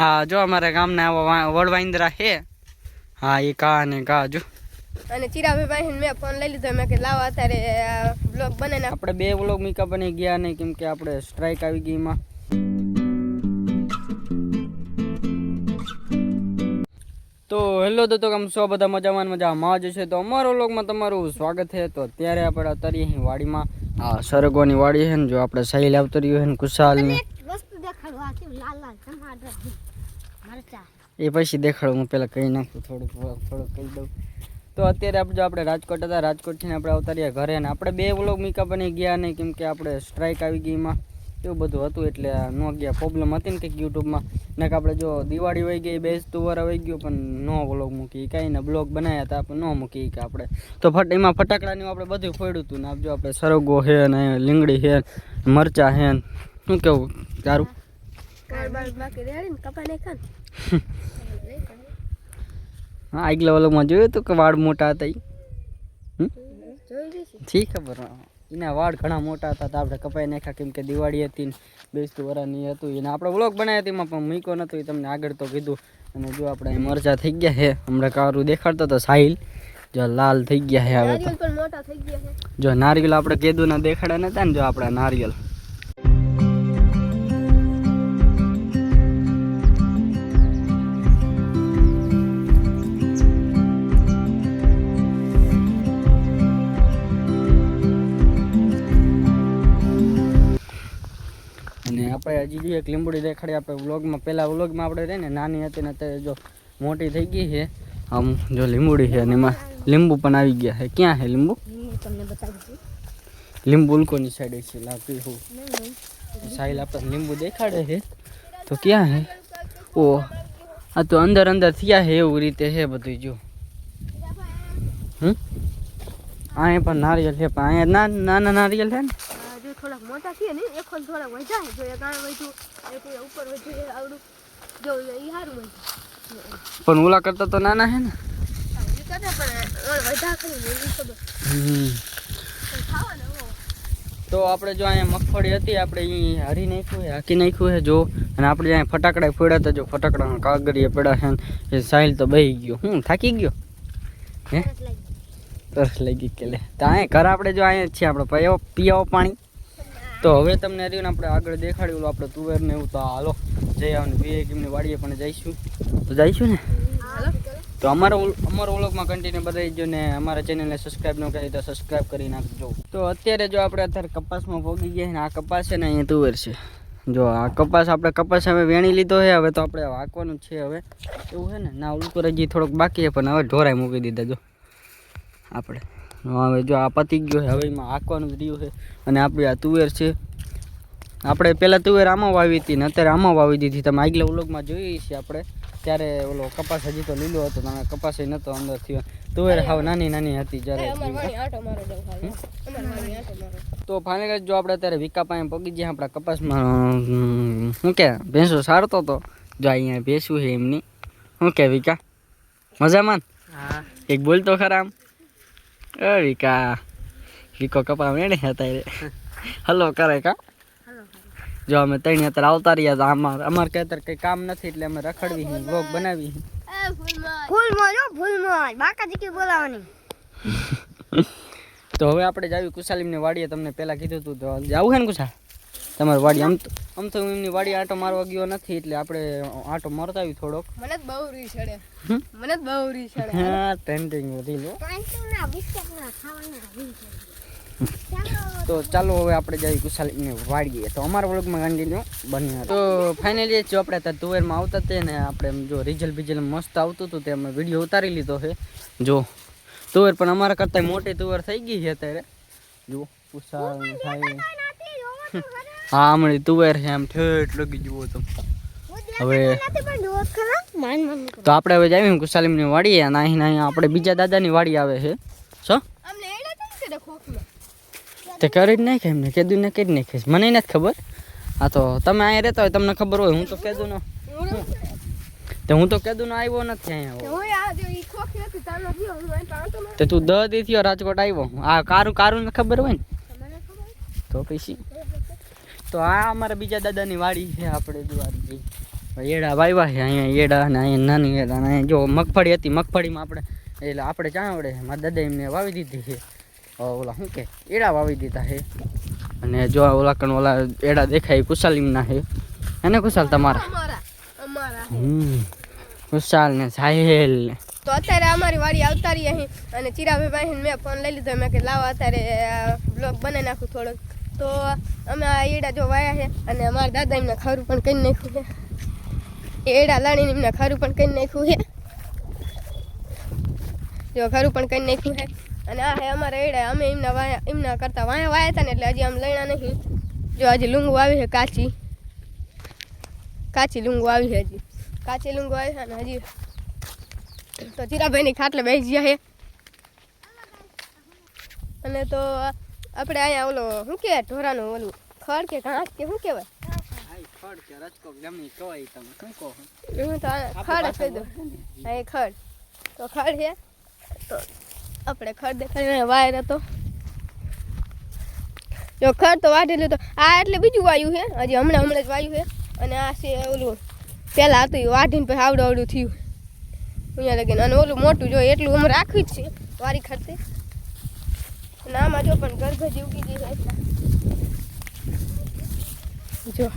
હા જો અમારા ગામના આવા વડવાઈન્દ્રા છે. હા એ કા ને કા જો. અને ચિરાભાઈ પાસે મેં ફોન લઈ લીધો. મેં કે લાવો અત્યારે બ્લોગ ને આપણે બે બ્લોગ મીકા બની ગયા નહીં કેમ કે આપણે સ્ટ્રાઇક આવી ગઈ એમાં. તો હેલો તો કેમ છો? બધા મજામાં મજા જ છે તો અમારો વ્લોગમાં તમારું સ્વાગત છે. તો અત્યારે આપણે અત્યારે અહીં વાડીમાં. આ સરગોની વાડી છે ને જો આપણે સહેલ આવતો રહ્યું છે ને કુશાલની વસ્તુ દેખાડવા લાલ લાલ એ પછી દેખાડો, હું પેલા કહી નાખું થોડુંક થોડુંક કહી દઉં. તો અત્યારે આપણે જો આપણે રાજકોટ હતા રાજકોટથી આપણે આવતા રહ્યા ઘરે ને આપણે બે વ્લોગ મીકા બની ગયા નહીં, કેમ કે આપણે સ્ટ્રાઇક આવી ગઈ એમાં. એવું બધું હતું એટલે ન ગયા. પ્રોબ્લેમ હતી ને કંઈક યુટ્યુબમાં. ને કે આપણે જો દિવાળી વહી ગઈ બેસતું વર વહી ગયું, પણ નો વ્લોગ મૂકી. કાંઈ ને બ્લોગ બનાવ્યા હતા, પણ ન મૂકી કે આપણે. તો ફટ, એમાં ફટાકડાની આપણે બધું ફોડ્યું હતું ને આપ જો આપણે સરગો છે ને, લીંગડી છે મરચા હે શું કેવું, તારું? હા આગલા વ્લોગમાં જોયું હતું કે વાળ મોટા હતા શી ખબર એના વાળ ઘણા મોટા હતા તો આપણે કપાઈ નાખ્યા કેમ કે દિવાળી હતી ને બેસતું વરાની હતું. એને આપણે વ્લોગ બનાવ્યા હતી એમાં પણ મૂક્યો નહોતો એ તમને આગળ તો કીધું. અને જો આપણે મરચા થઈ ગયા છે હમણાં કારું દેખાડતો તો સાહિલ. જો લાલ થઈ ગયા છે હવે જો નારિયેલ આપણે કીધું ના દેખાડ્યા નતા ને જો આપણા નારિયેલ. અને આપણે હજી જોઈએ એક લીંબુડી દેખાડી આપણે વ્લોગમાં પહેલા વ્લોગમાં આપણે રહે ને નાની હતી ને અત્યારે જો મોટી થઈ ગઈ છે. આમ જો લીંબુડી છે અને એમાં લીંબુ પણ આવી ગયા છે. ક્યાં છે લીંબુ? હું તમને બતાવું છું લીંબુ ઉલકોની સાઈડે છે લાગતી હું. સાહિલ આપણે લીંબુ દેખાડે છે. તો ક્યાં હે ઓ આ તો અંદર અંદર થયા છે એવું રીતે છે બધું જો. હમ? અહીંયા પણ નારિયેલ છે પણ અહીંયા ના નાના નારિયેલ છે ને? આ જો થોડાક મોટા થયા ને એક ખોલ થોડાક વધ્યા છે જો એક આ વધ્યું એક ઓલા ઉપર વધ્યું છે આવડું જો એ સારું વધ્યું પણ ઓલા કરતા તો નાના છે ને. એ કરે પણ ઓળ વધ્યા ખરી ને એની ખબર. હમ. પણ ખાવાના હો. તો આપણે જો અહીંયા મગફળી હતી આપણે અહીં હરી નાખ્યું છે હાકી નાખ્યું છે જો. અને આપણે અહીંયા ફટાકડા ફોડ્યા હતા જો. ફટાકડાના કાગળિયા પડ્યા છે ને એ સાહિલ તો બેહી ગયો. હું થાકી ગયો? હે? તરસ લાગી કે લે તો અહીંયા ઘર આપણે જો અહીંયા જ છીએ આપણે પીવો પીવો પાણી. તો હવે તમને રહ્યું આપણે આગળ દેખાડ્યું, આપણે તુવેર ને એવું તો હાલો જઈ આવને બે એમની વાડીએ પણ જઈશું. તો જઈશું ને? તો અમારો ઓલ- અમારો ઓલોકમાં કન્ટિન્યુ બતાવી જો ને અમારા ચેનલને સબસ્ક્રાઈબ ન કરી તો સબસ્ક્રાઇબ કરી નાખજો. તો અત્યારે જો આપણે અત્યારે કપાસમાં ભોગી ગયા ને, આ કપાસ છે ને અહીંયા તુવેર છે. જો, આ કપાસ આપણે કપાસ હવે વેણી લીધો છે, હવે તો આપણે વાંકવાનું છે હવે. એવું છે ને? ના ઉલકુર હજી થોડોક બાકી છે, પણ હવે ઢોરાય મૂકી દીધા, જો. આપણે. હવે જો આ પતી ગયો છે હવે એમાં હાંકવાનું જ રહ્યું છે. અને આપણી આ તુવેર છે. આપણે પહેલાં તુવેર આમાં વાવી હતી ને અત્યારે આમાં વાવી દીધી. તમે આગલા ઉલોગમાં જોઈએ છીએ આપણે. ત્યારે ઓલો કપાસ હજી તો લીલો હતો તમે કપાસ નહોતો અંદરથી તુવેર હાવ નાની નાની હતી જ્યારે તો ફાઇનલ જો આપણે અત્યારે વિકા પાસે પગી ગયા આપણા કપાસમાં શું કે ભેંસો સારતો હતો જો અહીંયા ભેંસું છે એમની. શું કે વિકા? મજામાં? એક બોલતો ખરા આમ? અ વિકા. વિકો કપા મેળે અત્યારે. હલો કરે કા? જો અમે ત્રણ અત્યારે આવતા રહ્યા હતા અમાર અમારે કંઈ અત્યારે કંઈ કામ નથી એટલે અમે રખડવી વ્લોગ બનાવી એ ફૂલમાં. ફૂલમાં જો ફૂલમાં. બાકાજી કે બોલાવાની. તો હવે આપણે જાવી કુશાલીમની વાડીએ તમને પહેલાં કીધું હતું તો જવું છે ને કુશા તમારી વાડી આમ તો આમ તો હું એમની વાડી આંટો મારવા ગયો નથી એટલે આપણે આંટો મારતા આવી થોડોક. મને જ બહુ રી છડે મને જ બહુ રી છડે હા ટ્રેન્ડિંગ વધી લો. તો ચાલો હવે આપણે જઈએ કુશાલીને વાડીએ. તો અમારા વ્લોગમાં કન્ટિન્યુ બન્યા તો ફાઇનલી જો આપણે ત્યાં તુવેરમાં આવતા તે ને આપણે જો રિઝલ્ટ બિઝલ્ટ મસ્ત આવતું હતું તે અમે વીડિયો ઉતારી લીધો છે. જો તુવેર પણ અમારા કરતાં મોટી તુવેર થઈ ગઈ છે અત્યારે. જુઓ કુશાલ થાય હા હમણાં તુવેર છે, આમ ઠેઠ લગી જુઓ તો. હવે તો આપણે હવે જાવી કુશાલીમની વાડીએ, અને અહીં અહીં આપણે બીજા દાદાની વાડી આવે છે. છે તે કરી જ નાખે એમને, કેદું ને કરી નાખે મને નથી ખબર. હા તો તમે અહીંયા રહેતા હોય તમને ખબર હોય, હું તો કેદું નો હું તો કેદુનો આવ્યો નથી અહીંયા તે તું દહ દી થયો, રાજકોટ આવ્યો. આ કારું કારું ને ખબર હોય ને? તો પછી? તો આ અમારા બીજા દાદાની વાડી છે આપણે દ્વારજી એડા વાવ્યા છે અહીંયા એડા અને અહીંયા નાની એડા અને અહીંયા જો મગફળી હતી મગફળીમાં આપણે એટલે આપણે ચાવડે છે. મારા દાદા એમને વાવી દીધી છે. ઓલા શું કે એડા વાવી દીધા છે. અને જો ઓલા કણ ઓલા એડા દેખાય કુશાલીમના છે. એને કુશાલ તમારા? હમ કુશાલ ને સાહેલ ને. તો અત્યારે અમારી વાડી આવતારી અહીં. અને ચિરાભાઈ ભાઈ મેં ફોન લઈ લીધો. મેં કે લાવો અત્યારે બ્લોગ બનાવી નાખું થોડોક. તો અમે આ એડા જો વાયા છે અને અમારા દાદા એમને ખરું પણ કરી નાખ્યું છે. એડા લાણીને એમને ખરું પણ કરી નાખ્યું છે. જો ખરું પણ કરી નાખ્યું છે. અને આ હે અમારા એડા, અમે એમના વાયા, એમના કરતા વાયા વાયા હતા ને એટલે હજી આમ લણ્યા નહીં. જો હજી લૂંગું આવી છે કાચી. કાચી લૂંગું આવી છે હજી. કાચી લૂંગું આવી છે અને હજી તો ચીરાભાઈની ખાટલે બેસી ગયા છે. અને તો આપણે અહીંયા ઓલો શું કહેવાય ઢોરાનું ઓલું ખડ કે ઘાસ કે શું કહેવાય? ખડ કે રચકો ગમે કહેવાય તમે શું કહો હું તો ખડ કહી દઉં અહીં ખડ. તો ખડ છે. તો આપણે ખડ દેખાડીને વાયર હતો. જો ખડ તો વાઢી લીધો. આ એટલે બીજું વાયુ છે. હજી હમણાં હમણાં જ વાયુ છે. અને આ છે ઓલું પહેલાં હતું એ વાઢીને પછી આવડું આવડું થયું. અહીંયા લગીને અને ઓલું મોટું જો એટલું અમે રાખ્યું જ છે. વારી ખર્ચે અને આમાં જો પણ ગરગજી ઉગી ગઈ જો.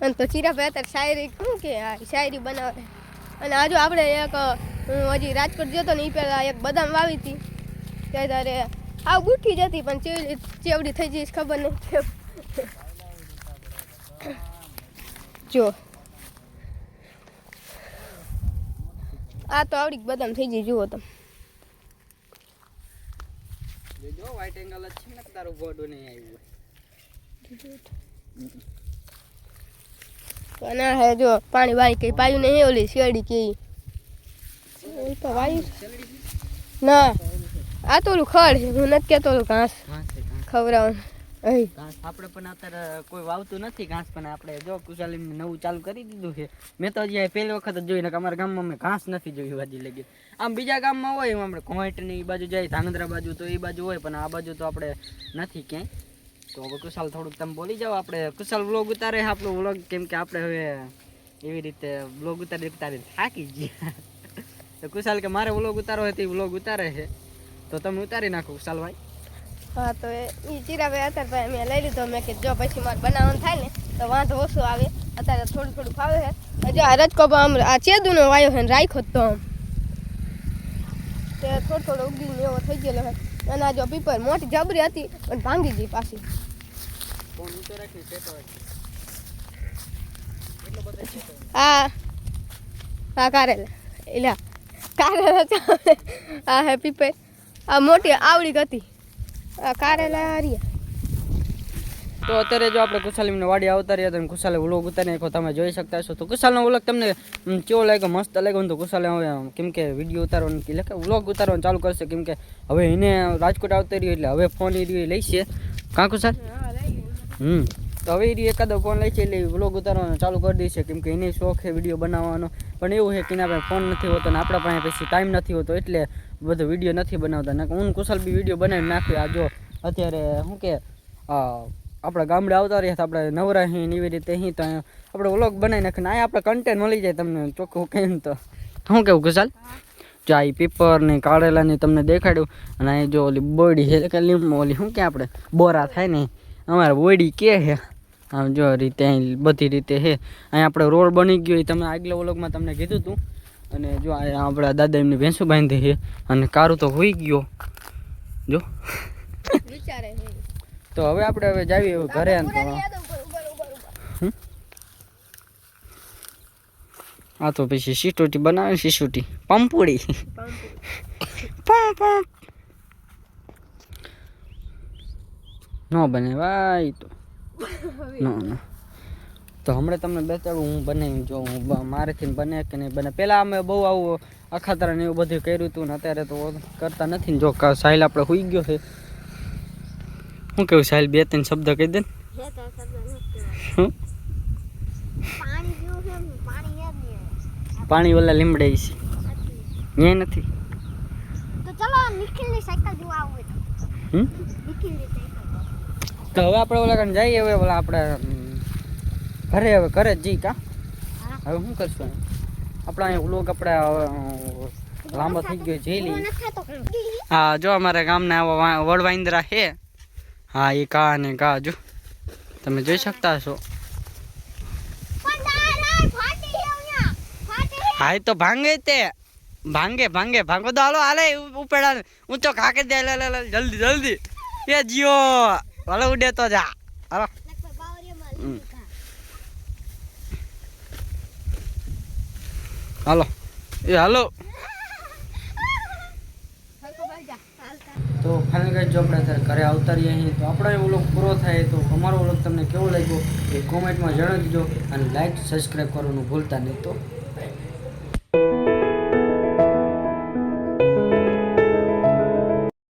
અને તો ચીરાભાઈ અત્યારે શાયરી, શું કે શાયરી બનાવે? અને આજુ આપણે એક, હું હજી રાજકોટ જતો ને એ પહેલાં એક બદામ વાવી હતી ત્યારે આવ ગુઠી જતી પણ ચેવડી થઈ જઈશ ખબર નહીં. જો. આ તો આવડી બદામ થઈ ગઈ જુઓ તમે. જો વ્હાઈટ એંગલ જ છે ને તારું ગોડું નહીં આવ્યું અને આ હે જો પાણી વાય કઈ પાયું નહીં ઓલી શેરડી કઈ તો વાયું ના આ તો ઓલું ખડ છે હું નથી કહેતો ઘાસ. ખવડાવવાનું. આપણે પણ અત્યારે કોઈ વાવતું નથી ઘાસ, પણ આપણે જો કુશાલી નવું ચાલુ કરી દીધું છે. મેં તો હજી પહેલી વખત જ જોઈને કે અમારા ગામમાં અમે ઘાસ નથી જોયું, હજી લગી. આમ બીજા ગામમાં હોય આપણે કોઈટની એ બાજુ જાય, ધાંગધ્રા બાજુ તો એ બાજુ હોય, પણ આ બાજુ તો આપણે નથી ક્યાંય. તો હવે કુશાલ થોડુંક તમે બોલી જાઓ, આપણે કુશાલ વ્લોગ ઉતારે આપણો વ્લોગ કેમ કે આપણે હવે એવી રીતે વ્લોગ ઉતારી ઉતારી થાકી ગયા. તો કુશાલ કે મારે વ્લોગ ઉતારો હોય તો એ વ્લોગ ઉતારે છે. તો તમે ઉતારી નાખો કુશાલભાઈ હા, તો એ ચીરાભાઈ અત્યારે ભાઈ મેં લઈ લીધો. મેં કે જો પછી મારે બનાવવાનું થાય ને, તો વાંધો ઓછો આવે. અત્યારે થોડું થોડું ફાવે છે. હજી આ રજકો આમ આ ચેદુનો વાયો છે રાખ્યો તો આમ. તે થોડો થોડો ઉગીને એવો થઈ ગયેલો છે. અને આ જો પીપર મોટી જબરી હતી, પણ ભાંગી ગઈ પાછી. હા. હા, કારેલ. એલા. કારેલ આ હે પીપર. આ મોટી આવડી હતી. કારેલા હરિયા તો અત્યારે જો આપણે કુશાલીમને વાડી આવતા રહ્યા તો કુશાલે વ્લોગ ઉતારી નાખો તમે જોઈ શકતા છો તો કુશાલનો વ્લોગ તમને કેવો લાગ્યો? મસ્ત લાગ્યો તો કુશાલે હવે કેમ કે વીડિયો ઉતારવાનું એટલે કે વ્લોગ ઉતારવાનું ચાલુ કરશે. કેમ કે હવે એને રાજકોટ આવતા રહ્યો એટલે હવે ફોન એ રહ્યો એ લઈશે કાં કુશાલ? હમ. તો હવે એ એકાદો ફોન લઈ છે, એટલે વ્લોગ ઉતારવાનું ચાલુ કરી દેશે કેમ કે એને શોખ છે વીડિયો બનાવવાનો. પણ એવું છે કે એના પાસે ફોન નથી હોતો ને આપણા પાસે પછી ટાઈમ નથી હોતો, એટલે બધો વીડિયો નથી બનાવતા. ને હું કુશલ બી વીડિયો બનાવી નાખ્યો આ જો અત્યારે શું કે આપણા ગામડે આવતા રહ્યા આપણે નવરા હી ને એવી રીતે અહીં તો આપણે વ્લોગ બનાવી નાખીને અહીંયા આપણે કન્ટેન્ટ મળી જાય તમને ચોખ્ખું કહીને તો. શું કેવું કુશલ? ચા આ પેપર ને કાળેલાની તમને દેખાડ્યું. અને અહીં જો ઓલી બોડી છે કે લીંબ ઓલી, શું કે આપણે? બોરા થાય ને અમારે બોડી કે છે આમ જો રીતે અહીં બધી રીતે છે અહીં આપણે રોડ બની ગયો એ તમે આગલા ઓલોગમાં તમને કીધું હતું અને જો અહીંયા આપણા દાદા એમની ભેંસો બાંધી છે અને કારું તો હોઈ ગયો. જો. વિચારે તો હવે આપણે હવે જાવી હવે ઘરે તો. આ તો પછી સિટોટી બનાવે સિસુટી પંપુડી. પંપ પમ ન બને ભાઈ તો. ન ન. તો હમણાં તમને બતાડું હું બનાવી જો હું મારેથી બને કે નહીં બને. પહેલાં અમે બહુ આવું અખાતરા ને એવું બધું કર્યું હતું ને અત્યારે તો કરતા નથી ને જો સાહિલ આપણે હોઈ ગયો છે. શું કેવું સાહિલ બે ત્રણ શબ્દ કહી દે પાણી ઓલા લીમડે છે. ન્યાય નથી. તો નિખિલની સાયકલ જોવા આવું હમ? નિખિલની સાયકલ. તો હવે આપણે ઓલા કણ જઈએ હવે ઓલા આપણે ઘરે હવે ઘરે જ જઈ કા? હવે શું કરશું આપણા વ્લોગ આપણે હવે, લાંબો થઈ ગયો જઈ લઈએ. હા જો અમારા ગામના આવા વા- વડવાઈન્દ્રા છે. હા એ કા ને કા જો. તમે જોઈ શકતા છે. હા એ તો ભાંગે તે. ભાંગે ભાંગે. ભાંગો તો હાલો હાલે ઉપેડા. ઊંચો ખાકે દે લે લે જલ્દી જલ્દી. એ જીઓ. હાલો ઉડે તો જા હાલો. હાલો એ હાલો. તો ફાઇનલ ગાઈડ જો આપણે અત્યારે ઘરે આવતા રહીએ અહીં તો આપણો એ વ્લોગ પૂરો થાય તો અમારો વ્લોગ તમને કેવો લાગ્યો એ કોમેન્ટમાં જણાવી દીજો અને લાઈક સબસ્ક્રાઈબ કરવાનું ભૂલતા નહીં તો